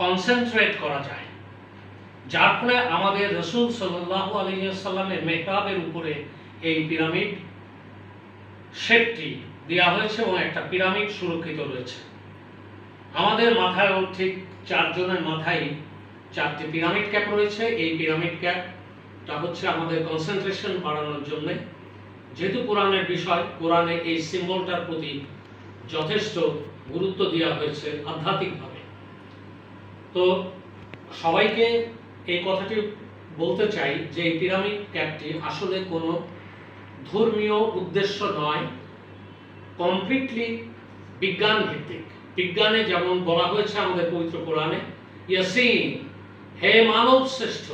Concentrate করা যায়, যার ফলে আমাদের রসুল সাল্লাহ আলহিসাল্লামের মেকআপের উপরে এই পিরামিড শেপটি দেওয়া হয়েছে এবং একটা পিরামিড সুরক্ষিত রয়েছে। আমাদের মাথায়ও ঠিক চারজনের মাথায় চারটি পিরামিড ক্যাপ রয়েছে। এই পিরামিড ক্যাপটা হচ্ছে আমাদের কনসেন্ট্রেশন বাড়ানোর জন্যে। যেহেতু কোরআনের বিষয়, কোরআনে এই সিম্বলটার প্রতি যথেষ্ট গুরুত্ব দেওয়া হয়েছে আধ্যাত্মিকভাবে। তো সবাইকে এই কথাটি বলতে চাই যে এই পিরামিড ক্যাপটি আসলে কোনো ধর্মীয় উদ্দেশ্য নয় কমপ্লিটলি বিজ্ঞান ভিত্তিক বিজ্ঞানে যেমন বলা হয়েছে আমাদের পবিত্র কোরআনে, ইয়াসিন, হে মানব শ্রেষ্ঠ,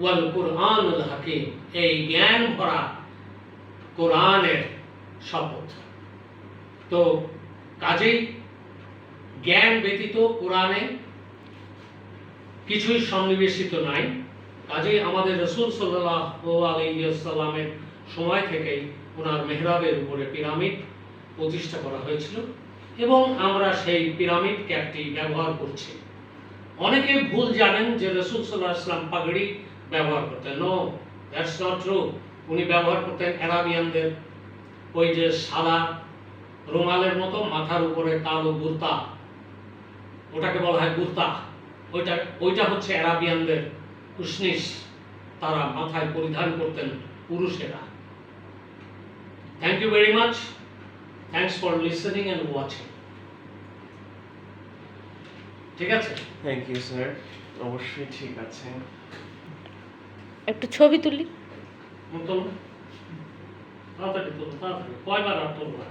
ওয়াল কোরআনুল হাকিম, এই জ্ঞান ভরা কোরআনের শপথ। তো কাজেই জ্ঞান ব্যতীত কোরআনে কিছুই সন্নিবেশিত নাই। কাজেই আমাদের রসুল সাল্লাহ আলাইসাল্লামের সময় থেকেই ওনার মেহরাবের উপরে পিরামিড প্রতিষ্ঠা করা হয়েছিল এবং আমরা সেই পিরামিড ক্যাপটি ব্যবহার করছি। অনেকে ভুল জানেন যে রসুল সাল্লাহ আসলাম পাগড়ি ব্যবহার করতেন। নো দ্যাটস নট ট্রু উনি ব্যবহার করতেন অ্যারাবিয়ানদের ওই যে সাদা রুমালের মতো মাথার উপরে কালো গুর্তা ওটাকে বলা হয় গুর্তা ওইটা ওইটা হচ্ছে অ্যারাবিয়ানদের উষ্ণিস তারা মাথায় পরিধান করতেন পুরুষেরা। Thank you very much thanks for listening and watching ঠিক আছে? থ্যাংক ইউ স্যার অবশ্যই ঠিক আছে। একটু ছবি তুলি। মতন তাড়াতাড়ি তোলো তাড়াতাড়ি। কয়বার আর তোলবা?